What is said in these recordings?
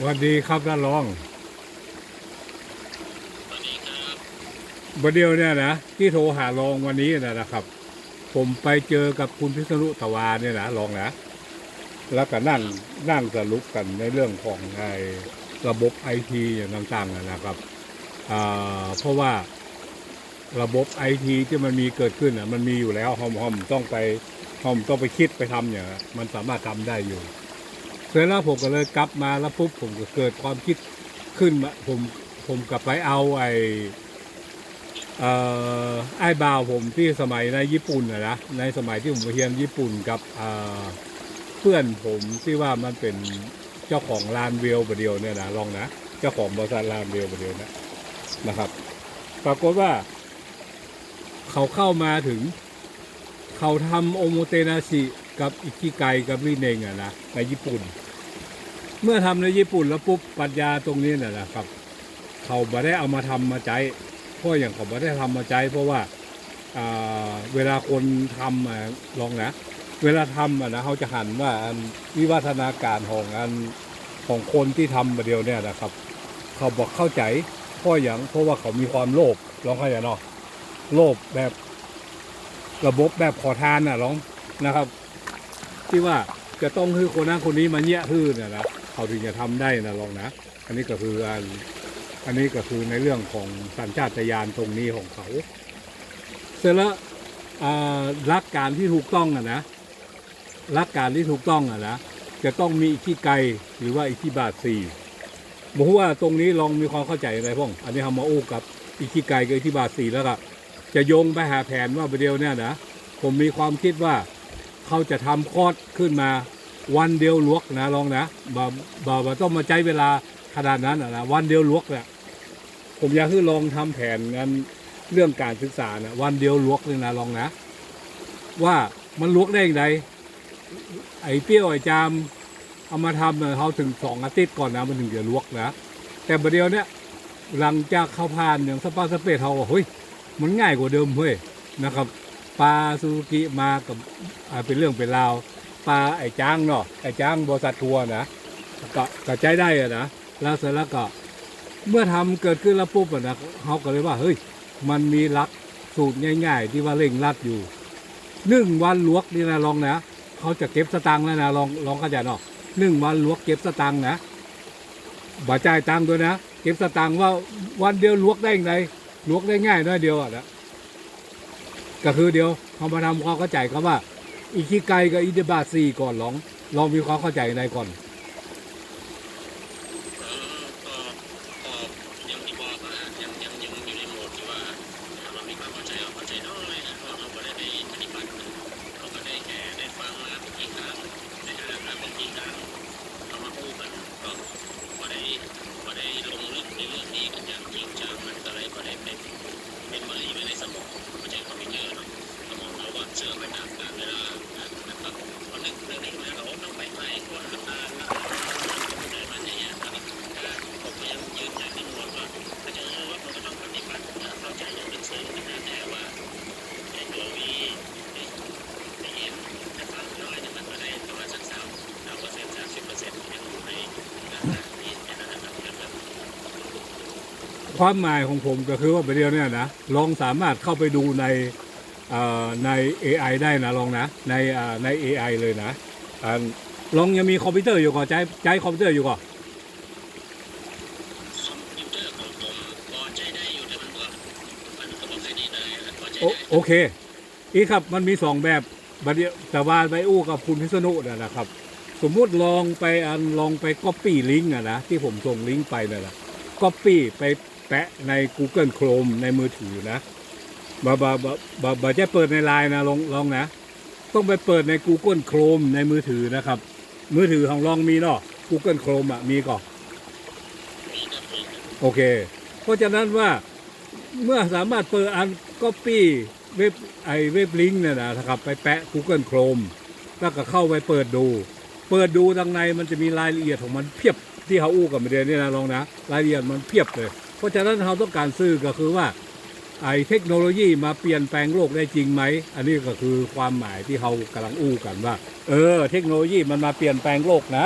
สวัสดีครับท่านรองสวัสดีครับวันเดียวเนี่ยนะที่โทรหารองวันนี้นะนะครับ ผมไปเจอกับคุณพิษณุตวาเนี่ยนะรองนะ แล้วก็นั่งนั่งสรุปกันในเรื่องของไอ้ระบบไอทีอย่างต่างๆนะนะครับอ่าเพราะว่าระบบไอทีที่มันมีเกิดขึ้นอะมันมีอยู่แล้วหอมหอมต้องไปหอมต้องไปคิดไปทำอย่างนั้นมันสามารถทำได้อยู่ เสร็จแล้วผมก็เลยกลับมาแล้วปุ๊บผมก็เกิดความคิดขึ้นมาผมผมกลับไปเอาไอเอ่อไอ้บาวผมที่สมัยในญี่ปุ่นนะนะในสมัยที่ผมไปเรียนญี่ปุ่นกับเอ่อเพื่อนผมที่ว่ามันเป็นเจ้าของลานเวลประเดียวเนี่ยนะลองนะเจ้าของบริษัทลานเวลประเดียวนะนะครับ ปรากฏว่า เขาเข้ามาถึง เขาทำโอโมเตนาชิ กับอิคิไกกับรีเนงอะนะในญี่ปุ่น เมื่อทำในญี่ปุ่นแล้วปุ๊บปรัชญาตรงนี้น่ะนะครับ เขาไม่ได้เอามาทำมาใจเพราะอย่างเขาไม่ได้ทำมาใจเพราะว่าอ่าเวลาคนทำลองนะ เวลาทำนะเขาจะหันว่าวิวัฒนาการของอันของคนที่ทำมาเดียวเนี่ยนะครับ เขาบอกเข้าใจพราะอย่างเพราะว่าเขามีความโลภลองเข้าใจเนาะโลภแบบระบบแบบขอทานน่ะลองนะครับ ที่ว่าจะต้องคือคนนั้นคนนี้มาเนี้ยฮื้อเนี่ยนะเขาถึงจะทำได้นะลองนะ อันนี้ก็คืออันอันนี้ก็คือในเรื่องของสัญชาตญาณตรงนี้ของเขา เสร็จแล้วอ่าหลักการที่ถูกต้องอะนะหลักการที่ถูกต้องอะนะจะต้องมีอิทธิไกรหรือว่าอิทธิบาทสี่บอกว่าตรงนี้ลองมีความเข้าใจอะไรพ่องอันนี้ทำมาอู้กับอิทธิไกรกับอิทธิบาทสี่แล้วก็จะโยงไปหาแผนว่าประเดี๋ยวเนี่ยนะผมมีความคิดว่า เขาจะทำคอร์สขึ้นมา วันเดียวลวกนะลองนะบ่บ่บ่ต้องมาใช้เวลาขนาดนั้นนะวันเดียวลวกเนี่ยผมอยากให้ลองทำแผนงานเรื่องการศึกษานะวันเดียวลวกเลยนะลองนะ ว่ามันลวกได้อย่างไรไอ้เปรี้ยวไอ้จามเอามาทำเนี่ยเขาถึงสองอาทิตย์ก่อนนะมันถึงจะลวกนะแต่ประเดี๋ยวเนี้ยหลังจากเข้าผ่านอย่างสปาสเปซเขาบอกเฮ้ยมันง่ายกว่าเดิมเฮ้ยนะครับ ปลาซูซูกิมากับเป็นเรื่องเป็นราวปลาไอ้จ้างเนาะไอ้จ้างบริษัททัวร์นะก็ก็ใจได้อะนะแล้วเสร็จแล้วก็เมื่อทำเกิดขึ้นแล้วปุ๊บอะนะเขาก็เลยว่าเฮ้ยมันมีลักสูตรง่าย ๆ ที่ว่าเร่งรัดอยู่หนึ่งวันลวกนี่นะลองนะเขาจะเก็บสตังค์แล้วนะลองลองเข้าใจเนาะหนึ่งวันลวกเก็บสตังค์นะบ่จ่ายตังค์ด้วยนะ เก็บสตังค์ว่าวันเดียวลวกได้ยังไงลวกได้ง่ายน้อยเดียวอะนะ ก็คือเดี๋ยวเขามาทำความเข้าใจครับว่าอิคิไกกับอิเดบาซีก่อนลอง ลองมีความเข้าใจในก่อน ความหมายของผมก็คือว่าประเดี๋ยวเนี่ยนะลองสามารถเข้าไปดูในเอ่อใน AI ได้นะลองนะในอ่าใน AI เลยนะอ่าลองยังมีคอมพิวเตอร์อยู่ก่อนใช้ใช้คอมพิวเตอร์อยู่ก่อนคอมพิวเตอร์ของผมพอใจได้อยู่แต่มันก็มันก็บอกแค่นี้ได้พอใจโอได้โอเค อีกครับมันมีสองแบบบัดเดียวแต่ว่าไปอู้กับคุณพิษณุนะนะครับ สมมุติลองไปอันลองไปก๊อปปี้ลิงก์อะนะที่ผมส่งลิงก์ไปนั่นแหละก๊อปปี้ไป แปะใน Google Chrome ในมือถือนะบาบาบาบาบาจะเปิดในไลน์นะลองลองนะ ต้องไปเปิดใน Google Chrome ในมือถือนะครับ มือถือของลองมีเนาะ Google Chrome อะมีก่อนโอเค เพราะฉะนั้นว่าเมื่อสามารถเปิดอันก๊อปปี้เว็บไอเว็บลิงก์เนี่ยนะครับไปแปะ Google Chrome แล้วก็เข้าไปเปิดดู เปิดดูทางในมันจะมีรายละเอียดของมันเพียบที่เขาอู้กับมาเดียนนี่นะลองนะ รายละเอียดมันเพียบเลย เพราะฉะนั้นเราต้องการซื้อก็คือว่าไอเทคโนโลยีมาเปลี่ยนแปลงโลกได้จริงไหม อันนี้ก็คือความหมายที่เขากำลังอู้กันว่า เออ เทคโนโลยีมันมาเปลี่ยนแปลงโลกนะ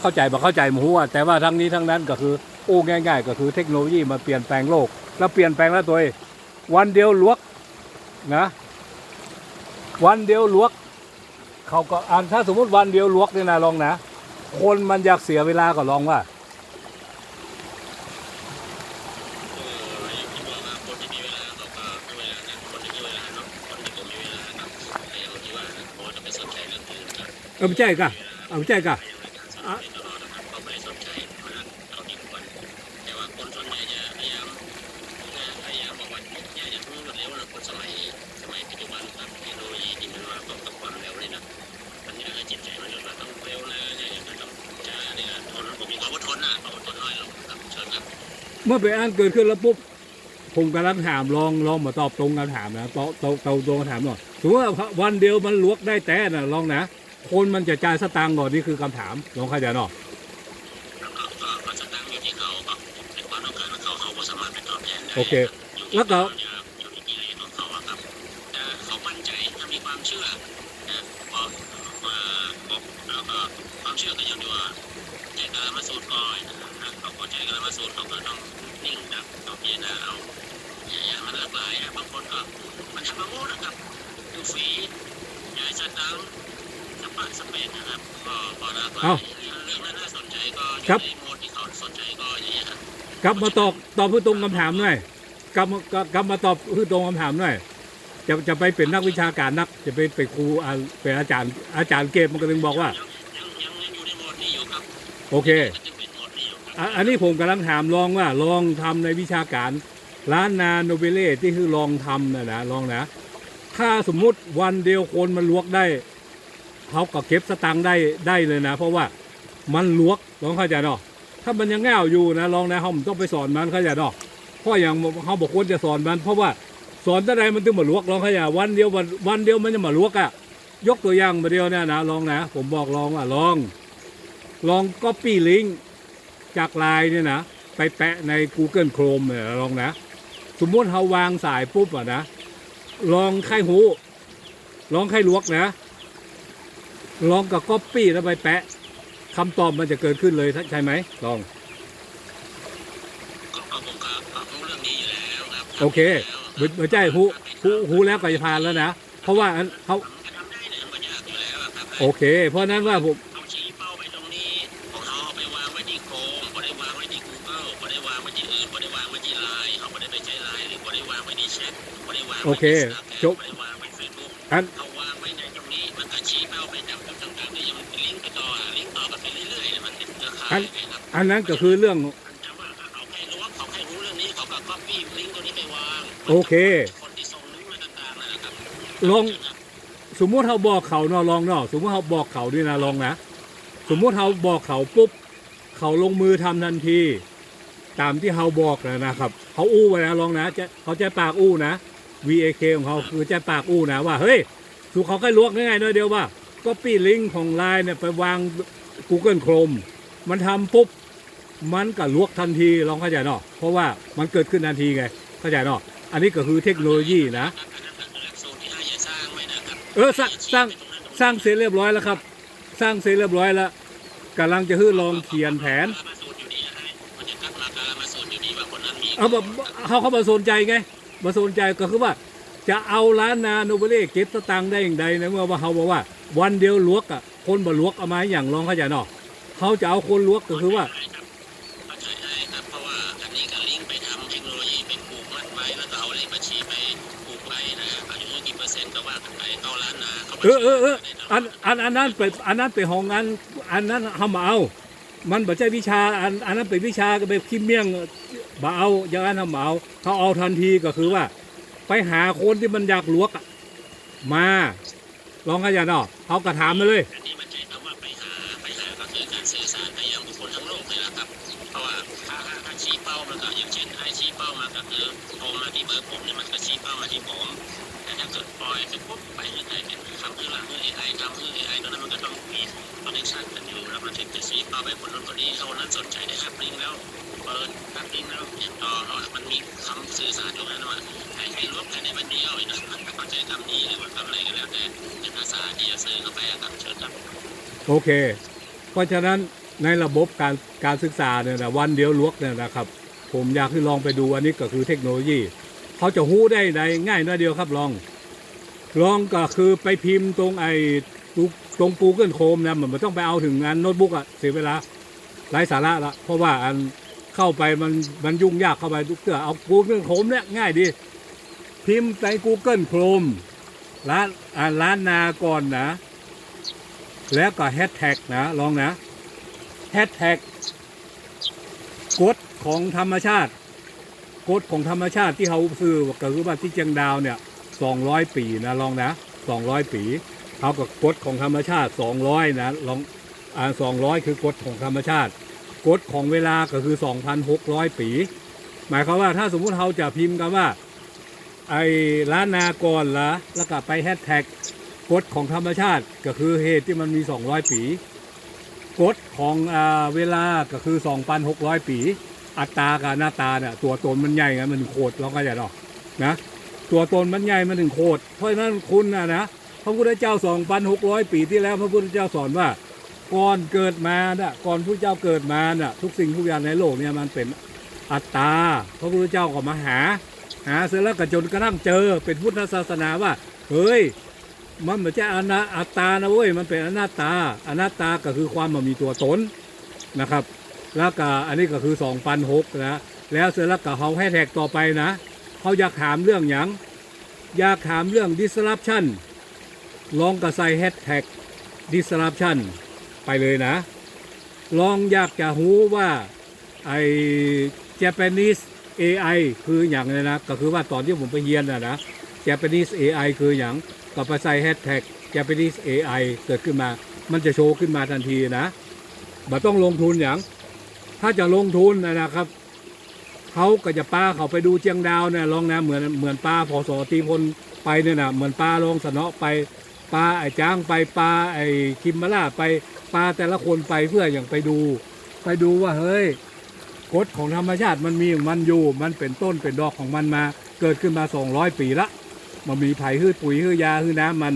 เข้าใจบ่เข้าใจมูอะแต่ว่าทั้งนี้ทั้งนั้นก็คือโอ้ง่าย ๆ ก็คือเทคโนโลยีมาเปลี่ยนแปลงโลก แล้วเปลี่ยนแปลงแล้วตัวเองวันเดียวลวกนะ วันเดียวลวกเขาก็อ่านถ้าสมมติวันเดียวลวกเนี่ยนะลองนะ คนมันอยากเสียเวลาก็ลองว่า เออไม่ใช่กะเออไม่ใช่กะพยายามในการสอนตลอดนะครับก็ไม่ได้สนใจมากเอาที่ควรแต่ว่าคนส่วนใหญ่จะพยายามพยายามบอกว่าอยากจะรู้รวดเร็วนะคนสมัยสมัยปัจจุบันครับโนโลยีที่มันมาต้อมกับความเร็วนี่นะมันยากให้จิตใจมนุษย์เราต้องเร็วนะเนี่ยทอนเราบอกมีความทนนะความทนน้อยลงครับเชิญครับเมื่อไปอ่านเกิดขึ้นแล้วปุ๊บผมกำลังถามลองลองมาตอบตรงคำถามนะตอบตอบตอบตรงคำถามหน่อยสมมติว่าวันเดียวมันลวกได้แต่นะลองนะ คนมันจะจ่ายสตางค์ก่อนนี่คือคำถามลองเข้าใจเนาะก็ก็ก็จะตั้งอ เอ้าเรื่องนั้นน่าสนใจก็อครัยู่บในโหมดที่เขาสนใจก็อย่างเงี้ยครับกลับมาตอบตอบเพื่อตรงคำถามหน่อยกลับมากลับกลับมาตอบเพื่อตรงคำถามหน่อยจะจะไปเป็นนักวิชาการนัก จะไปเป็นครูอ่าเป็นอาจารย์ อาจารย์เกมมันก็ถึงบอกว่ายังยังยังอยู่ในโหมดนี้อยู่ครับโอเคก็จะเป็นโหมดนี้อยู่ครับอะอันนี้ผมกำลังถามลองว่าลองทำในวิชาการร้านนาโนเบเล่ที่คือลองทำนะนะลองนะ ถ้าสมมุติวันเดียวคนมันลวกได้ เขาก็เก็บสตังค์ได้ได้เลยนะ เพราะว่ามันลวกลองเข้าใจเนาะถ้ามันยังแง่อยู่นะลองนะเขาไม่ต้องไปสอนมันเข้าใจเนาะเพราะอย่างเขาบอกควรจะสอนมัน เพราะว่าสอนอะไรมันถึงมาลวกลองเข้าใจวันเดียววันวันเดียวมันจะมาลวกอะ่ะยกตัวอย่างมาเดียวเนี่ยนะลองนะ ผมบอกลองว่าลอง ลองก๊อปปี้ลิงก์จากไลน์เนี่ยนะไปแปะใน Google Chrome เนี่ยลองนะ สมมติเราวางสายปุ๊บอะนะ ลองไข้หู ลองไข้ลวกนะ ลองกับก๊อปปี้แล้วไปแปะคำตอบมันจะเกิดขึ้นเลยใช่ไหมลองก็ก็ผมก็ก็รู้เรื่องนี้อยู่แล้วครับโอเคไม่ไม่ใช่หูหูหูแล้วก็จะผ่านแล้วนะเพราะว่าอันเขาจะทำได้เนี่ยมันยากอยู่แล้วอะครับโอเค เพราะฉะนั้นว่าผมเขาชี้เป้าไปตรงนี้ของเขาเอาไปวางไว้ที่โคมไม่ได้วางไว้ที่ Google ไม่ได้วางไว้ที่อื่นไม่ได้วางไว้ที่ไลน์เขาไม่ได้ไปใช้ไลน์หรือไม่ได้วางไว้ที่แชทไม่ได้วางโอไว้เคที่ Snapchat จบไม่ได้วางไว้เฟซบุ๊กอันเขา อันนั้นก็คือเรื่องแต่ว่าเขาแค่รู้ว่าเขาแค่รู้เรื่องนี้เขาก็ก๊อปปี้ลิงก์ตัวนี้ไปวางโอเค คนที่ส่งลิงก์มาต่างๆนั่นแหละครับลองสมมุติเขาบอกเขาเนาะลองเนาะสมมติเขาบอกเขาด้วยนะลองนะสมมุติเขาบอกเขาปุ๊บเขาลงมือทำทันที ตามที่เขาบอกนะนะครับเขาอู้ไว้นะลองนะจะเขาจะปากอู้นะ VAK ของเขาคือจะปากอู้นะว่าเฮ้ยถูกเขาแค่ลวกง่ายๆน้อยเดียวว่าก็ปีลิงก์ของไลน์เนี่ยไปวาง Google Chrome มันทำปุ๊บ มันก็ลวกทันทีลองเข้าใจเนาะเพราะว่ามันเกิดขึ้นทันทีไงเข้าใจเนาะอันนี้ก็คือเทคโนโลยีนะเออสร้างสร้างสร้างเสร็จเรียบร้อยแล้วครับ สร้างเสร็จเรียบร้อยแล้วกำลังจะฮื้อลองเขียนแผนเอาแบบเขาเขามาสนใจไงมาสนใจก็คือว่า จะเอาร้านนาโนเบเล่เก็บสตังค์ได้อย่างใดในเมื่อว่าเขาบอกว่า วันเดียวลวกอะคนบ่ลวกเอามาอย่างลองเข้าใจเนาะเขาจะเอาคนลวกก็คือว่า ออเออเอออันอันอันนั้นไปอันนั้นไปห้องงานอันนั้นทำมาเอา มันบ่ใช่วิชาอันอันนั้นเป็นวิชาก็ไปคิมเมี่ยงบ่เอาอย่างนั้นทำมาเอาเขาเอาทันทีก็คือว่า ไปหาคนที่มันอยากลวกอะมาลองเข้าใจเนาะเขากระถามมาเลย โอเค เพราะฉะนั้นในระบบการการศึกษาเนี่ยนะวันเดียวลวกเนี่ยนะครับ ผมอยากให้ลองไปดูอันนี้ก็คือเทคโนโลยี เขาจะหู้ได้ในง่ายน้อยเดียวครับลอง ลองก็คือไปพิมพ์ตรงไอ้ตรงปูเกิลโคมนะมันไม่ต้องไปเอาถึงงานโน้ตบุ๊กอะเสียเวลาไร้สาระละเพราะว่าอันเข้าไปมันมันยุ่งยากเข้าไปทุกเตือเอาปูเกิลโคมเนี่ยง่ายดี พิมพ์ใน Google Chrome ร้านร้านนาก่อนนะ แล้วก็แฮชแท็กนะลองนะแฮชแท็กกฎของธรรมชาติกฎของธรรมชาติที่เขาซื้อก็คือว่าที่เจียงดาวเนี่ยสองร้อยปีนะลองนะสองร้อยปีเขากับกฎของธรรมชาติสองร้อยนะลองอ่าสองร้อยคือกฎของธรรมชาติกฎของเวลาก็คือสองพันหกร้อยปี หมายความว่าถ้าสมมุติเขาจะพิมพ์กันว่าไอ้ล้านนาก่อนละแล้วก็ไปแฮชแท็ก กฎของธรรมชาติก็คือเหตุที่มันมี 200 ปี กฎของอ่าเวลาก็คือ 2,600 ปี อัตรากับหน้าตาเนี่ยตัวตนมันใหญ่ไงมันถึงโคตรเราก็จะเนาะนะตัวตนมันใหญ่มันถึงโคตรเพราะฉะนั้นคุณนะนะพระพุทธเจ้า 2,600 ปีที่แล้วพระพุทธเจ้าสอนว่าก่อนเกิดมาน่ะก่อนพระเจ้าเกิดมาน่ะทุกสิ่งทุกอย่างในโลกเนี่ยมันเป็นอัตตา พระพุทธเจ้าก็มาหา หาเสร็จแล้วก็จนกระทั่งเจอเป็นพุทธศาสนาว่า เฮ้ย มันไม่ใช่อนาอัตตานะเว้ยมันเป็นอนัตตา อนัตตาก็คือความมันมีตัวตนนะครับ แล้วก็อันนี้ก็คือ2,006นะแล้วเสร็จแล้วก็เขาให้แท็กต่อไปนะเขาอยากถามเรื่องอย่างอยากถามเรื่อง disruption ลองก็ใส่แฮชแท็ก disruption ไปเลยนะ ลองอยากจะรู้ว่าไอ้ Japanese AI คืออย่างเลยนะ ก็คือว่าตอนที่ผมไปเรียนนะนะ Japanese AI คืออย่าง ก็ไปใส่แฮชแท็ก Japanese AI เกิดขึ้นมา มันจะโชว์ขึ้นมาทันทีนะบ่ต้องลงทุนอย่าง ถ้าจะลงทุนนะนะครับ เขาก็จะป้าเขาไปดูเจียงดาวเนี่ยลองนะเหมือนเหมือนป้าพอสอตีพลไปเนี่ยนะเหมือนป้าลองสนอไปป้าไอ้จ้างไปป้าไอ้คิมมาล่าไปป้าแต่ละคนไปเพื่ออย่างไปดู ไปดูว่าเฮ้ยกฎของธรรมชาติมันมีของมันอยู่ มันเป็นต้นเป็นดอกของมันมา เกิดขึ้นมา 200 ปีละ มันมีไผ่ฮืดปุ๋ยฮืดยาฮืดน้ำมัน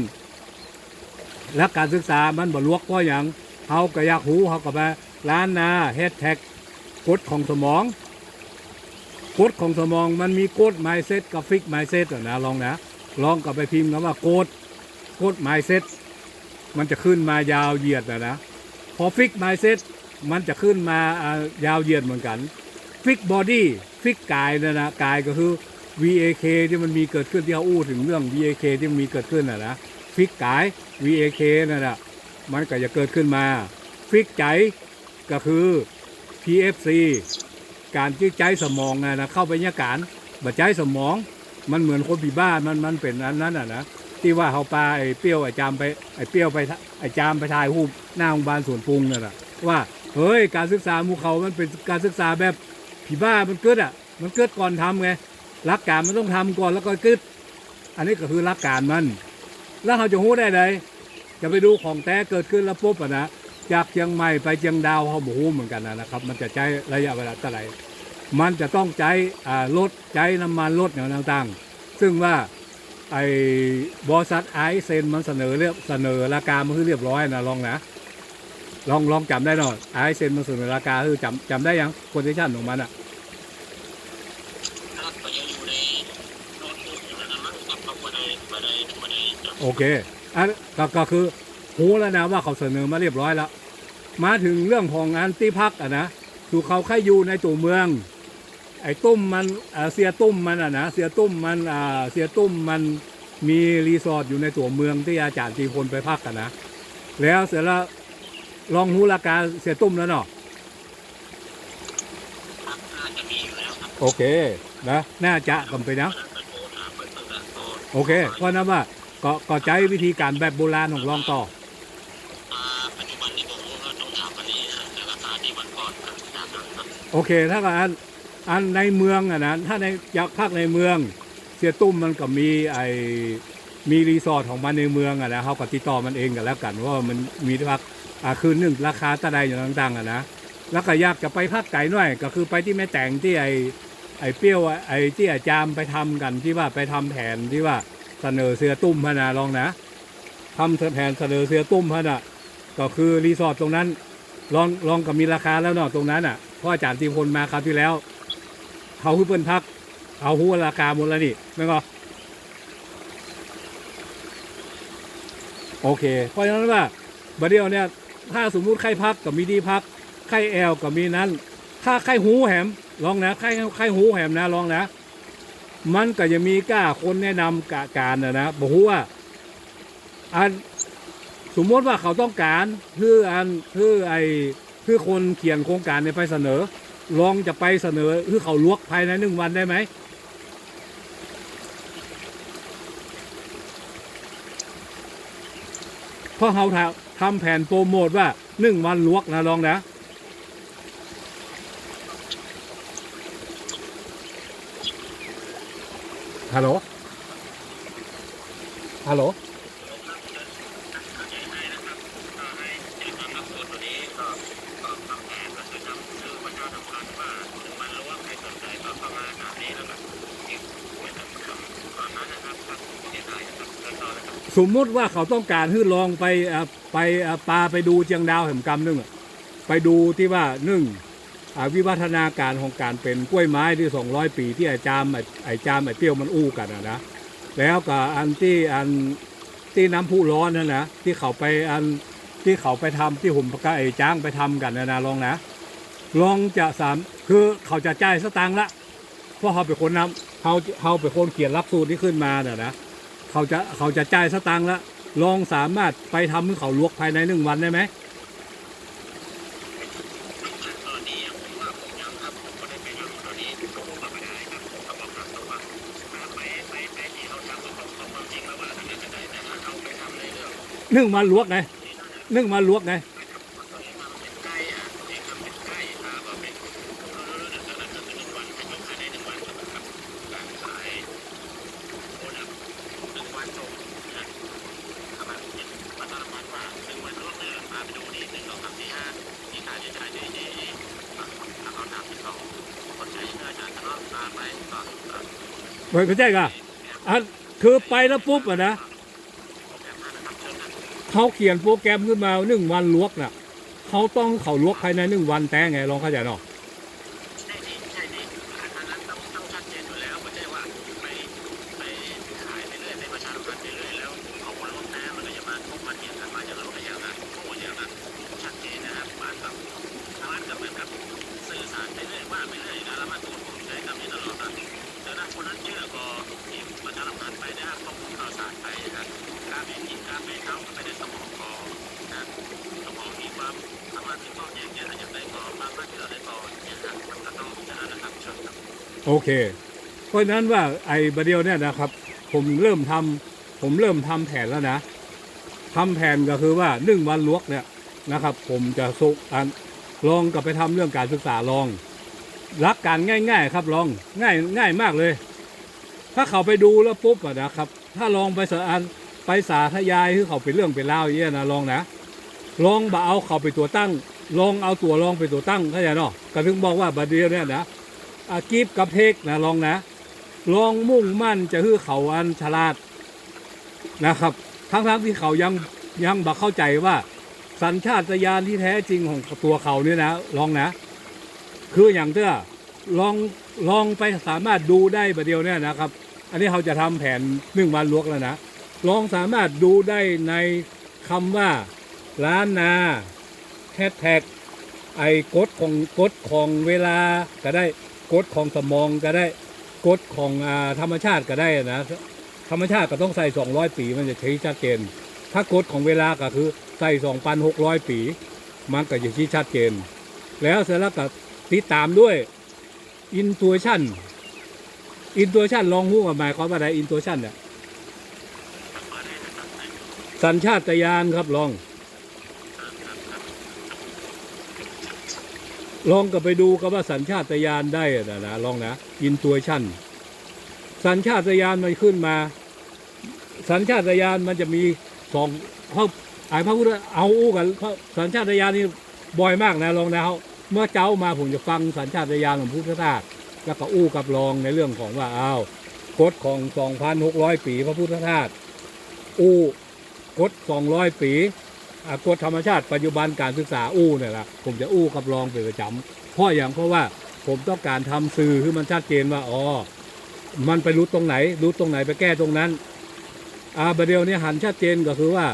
และการศึกษามันบรลวกเพราะอย่างเขาก็อยากหูเขาก็มาล้านนาแฮชแท็กกฎของสมองกฎของสมองมันมีกฎไมเซ็ตกับฟิกไมเซ็ตนะลองนะลองกับไปพิมพ์คำว่ากฎกฎไมเซ็ตมันจะขึ้นมายาวเหยียดนะนะพอฟิกไมเซ็ตมันจะขึ้นมาอ่ายาวเหยียดเหมือนกันฟิกบอดี้ฟิกกายนะนะกายก็คือ VAK ที่มันมีเกิดขึ้นที่เขาอู้ถึงเรื่อง VAK ที่มันมีเกิดขึ้นนะนะฟิกกาย VAK นั่นแหละมันก็จะเกิดขึ้นมา ฟิกใจก็คือ PFC การที่ใจสมองนะนะเข้าไปเนี่ยการบัดใจสมองมันเหมือนคนผีบ้ามันมันเป็นอันนั้นอะนะที่ว่าเขาปลาไอ้เปรี้ยวไอ้จามไปไอ้เปรี้ยวไปไอ้จามไปถ่ายรูปหน้าโรงพยาบาลสวนปรุงนั่นแหละว่าเฮ้ยการศึกษาหมูเขามันเป็นการศึกษาแบบผีบ้ามันเกิดอะ มันเกิดก่อนทำไง รักการมันต้องทำก่อนแล้วก็กิดอันนี้ก็คือรักการมัน แล้วเขาจะรู้ได้เลยจะไปดูของแท้เกิดขึ้นแล้วปุ๊บอะนะจากเชียงใหม่ไปเชียงดาวเขาบอกเหมือนกันนะนะครับ มันจะใช้ระยะเวลาเท่าไหร่มันจะต้องใช้อ่ารถใช้น้ำมันรถอย่างต่างๆ ซึ่งว่าไอ้บริษัทไอเซนมันเสนอเรียบเสนอราคามันคือเรียบร้อยนะลองนะลองลองจำได้หน่อยไอเซนมันเสนอราคาคือจำจำได้ยังคเทชันของมันอะ ครับก็ยังอยู่ในโน้ตบุ๊กอยู่นะครับมั้งกับเขาบ่ ได้บ่ได้บ่ได้จดโอเคอันก็ก็คือรู้แล้วนะว่าเขาเสนอมาเรียบร้อยแล้ว มาถึงเรื่องของงานที่พักอะนะคือเขาแค่อยู่ในตัวเมือง ไอ้ตุ้มมันอ่าเสียตุ้มมันอะนะเสียตุ้มมันอ่าเสียตุ้มมันมีรีสอร์ทอยู่ในตัวเมืองที่อาจารย์ตีคนไปพักกันนะ แล้วเสร็จแล้วลองรู้ราคาเสียตุ้มแล้วเนาะ ครับน่าจะมีอยู่แล้วครับโอเคนะน่าจะกันไปนะเปิดโทรถามเปิดเปิดเปิด โทรโอเคเพราะนั้นว่าก็ก็ใช้วิธีการแบบโบราณของลองต่ออ่าปัจจุบันนี้ผมก็ต้องถามวันนี้ครับแต่ราคาที่วันก่อนครับจากนั้นครับโอเค ถ้ากับอันอันในเมืองอะนะถ้าในอยากพักในเมือง เสียตุ้มมันก็มีไอมีรีสอร์ทของมันในเมืองอะนะเขาก็ติดต่อมันเองกันแล้วกันว่ามันมีที่พักอ่าคืนหนึ่งราคาตะใดอย่างต่างๆอะนะแล้วก็อยากจะไปพักไก่หน่อย ก็คือไปที่แม่แต่งที่ไอ ไอเปรี้ยวไอที่อาจารย์ไปทำกันที่ว่าไปทำแผนที่ว่าเสนอเสือตุ้มพนาลองนะทำแผนเสนอเสือตุ้มพนะก็คือรีสอร์ทตรงนั้น ลองลองกับมีราคาแล้วเนาะตรงนั้นอะพราะอาจารย์ตีพลมาคราวที่แล้วเขาคือเปิ้นพักเอาหัวราคาหมดแล้วนี่ไม่ก็โอเค เพราะฉะนั้นว่าบัดเดียวเนี่ยถ้าสมมุติไข้พักกับมีดีพักไข้แอลกับมีนั้น ถ้าไข้หูแหม ลองนะไข้ไข้หูแหมนะลองนะ มันก็จะมีกล้าคนแนะนำกะการนะนะบอกว่าอันสมมติว่าเขาต้องการเพื่ออันเพื่อไอเพื่อคนเขียนโครงการเนี่ยไปเสนอ ลองจะไปเสนอเพื่อเขาลวกภายในหนึ่งวันได้ไหมเพราะเขาทำแผนโปรโมทว่าหนึ่งวันลวกนะลองนะ ฮัลโหล ฮัลโหล เข้าใจให้นะครับก็ให้ในความรับผิดตัวนี้ก็ก็ทำแผนก็คื ฮัลโหล ฮัลโหลสมมติว่าเขาต้องการให้ลองไปไปปลาไปดูเจียงดาวแห่งกรรมนึ่งไปดูที่ว่าหนึ่ง วิวัฒนาการของการเป็นกล้วยไม้ที่ 200 ปีที่ไอ้จามไอ้ไอจามไอ้เปรี้ยวมันอู้กันนะแล้วก็อันที่อันที่น้ำพุร้อนนั่นนะที่เขาไปอันที่เขาไปทำที่หุ่มปากกาไอ้จ้างไปทำกันนะนะลองนะลองจะสามคือเขาจะจ่ายสตางค์ละเพราะเขาเป็นคนนำเขาเขาเป็นคนเขียนหลักสูตรนี้ขึ้นมาน่ะนะเขาจะเขาจะจ่ายสตางค์แล้วลองสามารถไปทำให้เขาลวกภายในหนึ่งวันได้ไหม นึ่งวันลวกไงหนึ่งวันลวกไงตอนนี้มาเป็นใกล้อะที่ทำเป็นใกล้พามาเป็นเออเดี๋ยวตอนนั้นก็คือหนึ่งวันเป็นยกขายได้หนึ่งวันครับการขายโอนอะหนึ่งวันจบนะประมาณเป็นประมาณว่าหนึ่งวันรวบเนี่ยพาไปดูนี่หนึ่งสองสามสี่ห้าที่ขายจะขายได้ดีถ้าเขาถามที่สองคนใช้เงินอาจารย์ก็ตามไปก่อนไม่เข้าใจก่ะอันคือไปแล้วปุ๊บอะนะ เขาเขียนโปรแกรมขึ้นมาหนึ่งวันลวกน่ะเขาต้องเขาลวกภายในหนึ่งวันแต่ไงลองเข้าใจเนาะ โอเค เพราะฉะนั้นว่าไอ้ประเดียวเนี่ยนะครับ ผมเริ่มทำผมเริ่มทำแผนแล้วนะทำแผนก็คือว่าหนึ่งวันลวกเนี่ยนะครับ ผมจะสุกอันลองกลับไปทำเรื่องการศึกษาลองรักการง่าย ๆ ครับลองง่ายง่ายมากเลย ถ้าเขาไปดูแล้วปุ๊บอะนะครับ ถ้าลองไปสอันไปสาธยายคือเขาเป็นเรื่องเป็นเล่าวอย่างเงี้ยนะลองนะลองบ่เอาเขาไปตัวตั้ง ลองเอาตัวลองไปตัวตั้งเข้าใจเนาะก็ถึงบอกว่าบัดเดียวเนี่ยนะ อากีบกับเพกนะลองนะ ลองมุ่งมั่นจะฮือเขาอันฉลาดนะครับ ทั้งๆที่เขายังยังบักเข้าใจว่า สัญชาตญาณที่แท้จริงของตัวเขาเนี่ยนะ ลองนะ คืออย่างเต้อลองลองไปสามารถดูได้ประเดียวเนี่ยนะครับ อันนี้เขาจะทำแผนหนึ่งวันลวกแล้วนะ ลองสามารถดูได้ในคำว่าล้านนาแฮชแท็กไอ้กฎของกฎของเวลาก็ได้ กฎของสมองก็ได้กฎของอธรรมชาติก็ได้นะธรรมชาติก็ต้องใส่ 200 ปีมันจะชี้ชัดเจน ถ้ากฎของเวลาก็คือใส่2,600 ปี มันก็จะชี้ชัดเจน แล้วเสร็จแล้วก็ติดตามด้วย intuition intuition ลองหู้ว่าหมายความว่าอะไร intuition เนี่ยสัญชาตญาณครับลอง ลองก็ไปดูกับว่าสัญชาตญาณได้นะนะลองนะ intuition สัญชาตญาณมันขึ้นมา สัญชาตญาณมันจะมีสองเขาไอ้พระพุทธเอาอู้กันเพราสัญชาตญาณนี่บ่อยมากนะลองนะเขาเมื่อเจ้ามาผมจะฟังสัญชาตญาณของพุทธทาสแล้วก็อู้กับลองในเรื่องของว่าอ้าวกฎของ 2,600 ปีพระพุทธทาสอู้กฎ200 ปีอ่า กฎธรรมชาติปัจจุบันการศึกษาอู้เนี่ยละผมจะอู้กับรองเป็นประจำเพราะอย่างเพราะว่าผมต้องการทำสื่อให้มันชัดเจนว่าอ๋อมันไปรู้ตรงไหน รู้ตรงไหนไปแก้ตรงนั้นอ่าประเดี๋ยวนี้หันชัดเจนก็คือว่า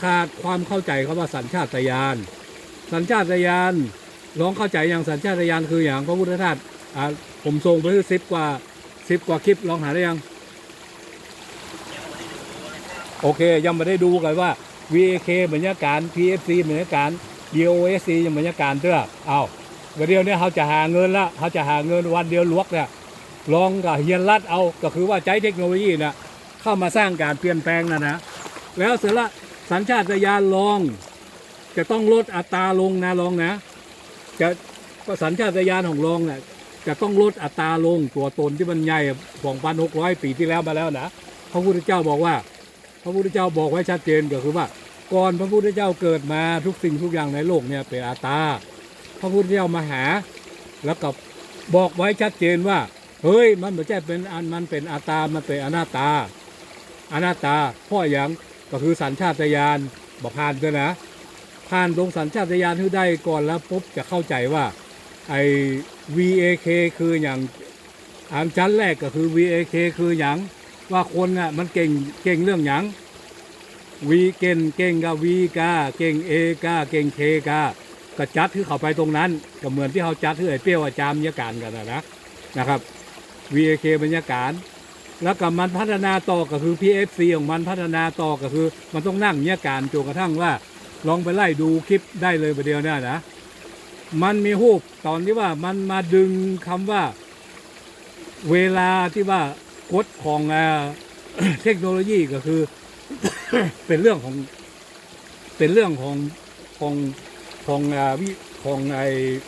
ขาดความเข้าใจคำว่าสัญชาตญาณสัญชาตญาณลองเข้าใจอย่างสัญชาตญาณคืออย่างพระพุทธทาสอ่าผมส่งไปที่สิบกว่าสิบกว่าคลิปลองหาได้ยัง โอเค ยังไม่ได้ดูกันว่า VAK บรรยากาศ PFC บรรยากาศ DOSC ยังบรรยากาศเด้อเอาวันเดียวเนี่ยเขาจะหาเงินละเขาจะหาเงินวันเดียวลวกเนี่ยลองกับเฮียนรัดเอาก็คือว่าใช้เทคโนโลยีนะเข้ามาสร้างการเปลี่ยนแปลงนะนะแล้วเสร็จละสัญชาตญาณลอง จะต้องลดอัตราลงนะลองนะ จะสัญชาตญาณของลองเนี่ยจะต้องลดอัตราลงตัวตนที่มันใหญ่2,600ปีที่แล้วมาแล้วนะพระพุทธเจ้าบอกว่า พระพุทธเจ้าบอกไว้ชัดเจนก็คือว่า ก่อนพระพุทธเจ้าเกิดมาทุกสิ่งทุกอย่างในโลกเนี่ยเป็นอัตา พระพุทธเจ้ามาหา แล้วก็บอกไว้ชัดเจนว่า เฮ้ยมันไม่ใช่เป็นอันมันเป็นอัตา มันเป็นอนัตา อนัตาพ่ออย่างก็คือสัญชาตญาณบอกผ่านด้วยนะผ่านตรงสัญชาตญาณที่ได้ก่อนแล้วปุ๊บจะเข้าใจว่าไอ้ VAK คืออย่างอันชั้นแรกก็คือ VAK คืออย่างว่าคนอะมันเก่งเก่งเรื่องอย่าง วีเก่งเก่งกับวีกาเก่งเอกาเก่งเคกาก็จัดที่เขาไปตรงนั้น ก็เหมือนที่เขาจัดที่ไอ้เปรี้ยวอาจารย์บรรยากาศกันนะนะนะครับ VAK บรรยากาศแล้วก็มันพัฒนาต่อก็คือ PFC ของมันพัฒนาต่อก็คือ มันต้องนั่งเนี่ยการจนกระทั่งว่า ลองไปไล่ดูคลิปได้เลยประเดียวเนี่ยนะ มันมีรูปตอนที่ว่ามันมาดึงคำว่า เวลาที่ว่ากฎของเทคโนโลยีก็คือ เป็นเรื่องของ เป็นเรื่องของของของวิของไอ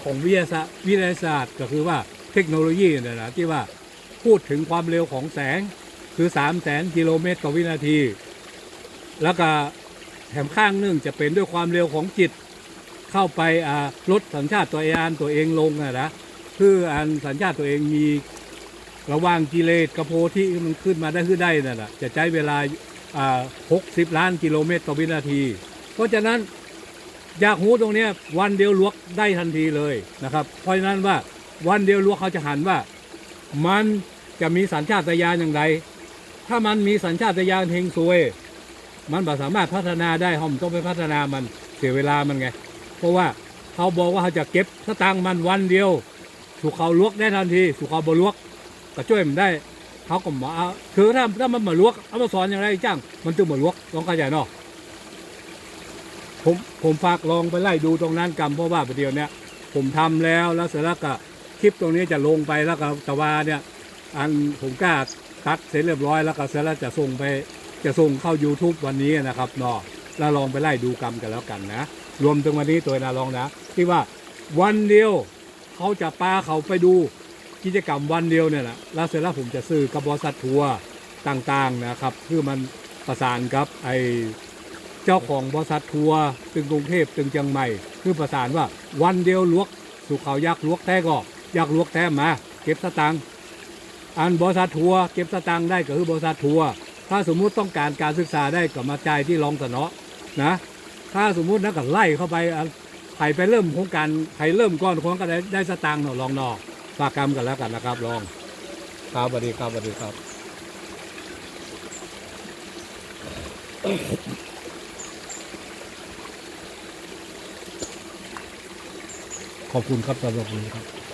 ของวิทยาศาสตร์วิทยาศาสตร์ ก็คือว่าเทคโนโลยีเนี่ยนะที่ว่าพูดถึงความเร็วของแสงคือ3 0 0แสนกิโลเมตรต่อวินาที แล้วก็แถมข้างหนึ่งจะเป็นด้วยความเร็วของจิต เข้าไปลดสัญชาติตัวเองตัวเองลงนะนะคืออันสัญชาติตัวเองมีระว่างกิเลสกับโพธิมันขึ้นมาได้ขึ้นได้นั่นแหะจะใช้เวลา 60 ล้านกิโลเมตรต่อวินาที เพราะฉะนั้นอยากหูตรงนี้วันเดียวลวกได้ทันทีเลยนะครับ เพราะฉะนั้นว่าวันเดียวลวกเขาจะหันว่า มันจะมีสัญชาตญาณอย่างไร ถ้ามันมีสัญชาตญาณเฮงซวย มันบ่สามารถพัฒนาได้เขาต้องไปพัฒนามันเสียเวลามันไง เพราะว่าเขาบอกว่าเขาจะเก็บสตางค์มันวันเดียว ถูกเขาลวกได้ทันที ถูกเขาบลวกก็ช่วยมันได้ เขาก็มาเอาคือถ้าถ้ามันมาลวกเอามาสอนอย่างไรจ้าง มันจึงมาลวกลองเข้าใจเนาะผมผมฝากลองไปไล่ดูตรงนั้นกรรมเพราะว่าประเดี๋ยวเนี้ยผมทำแล้วแล้วเสร็จแล้วก็คลิปตรงนี้จะลงไปแล้วก็ตะวาเนี่ย อันผมกล้าตัดเสร็จเรียบร้อยแล้วก็เสร็จแล้วจะส่งไปจะส่งเข้า YouTube วันนี้นะครับเนาะแล้วลองไปไล่ดูกรรมกันแล้วกันนะ รวมถึงวันนี้ตัวนาลองนะ ที่ว่าวันเดียวเขาจะปลาเขาไปดู กิจกรรมวันเดียวเนี่ยแหละแล้วเสร็จแล้วผมจะซื้อกับบริษัททัวร์ต่างๆนะครับคือมันประสานกับไอเจ้าของบริษัททัวร์ตึงกรุงเทพตึงเชียงใหม่คือประสานว่าวันเดียวลวกสู่เขายักลวกแท้ก็อยากลวกแท้มาเก็บสตางค์อันบริษัททัวร์เก็บสตางค์ได้ก็คือบริษัททัวร์ถ้าสมมุติต้องการการศึกษาได้ก็มาจ่ายที่รองสนอนะถ้าสมมุตินะก็ไล่เข้าไปใครไปเริ่มโครงการใครเริ่มก่อนโคนก็ได้ได้สตางค์เนาะลองนอ ฝากกรรมกันแล้วกันนะครับลองครับสวัสดีครับสวัสดีครับ ขอบคุณครับสำหรับวันนี้ครับ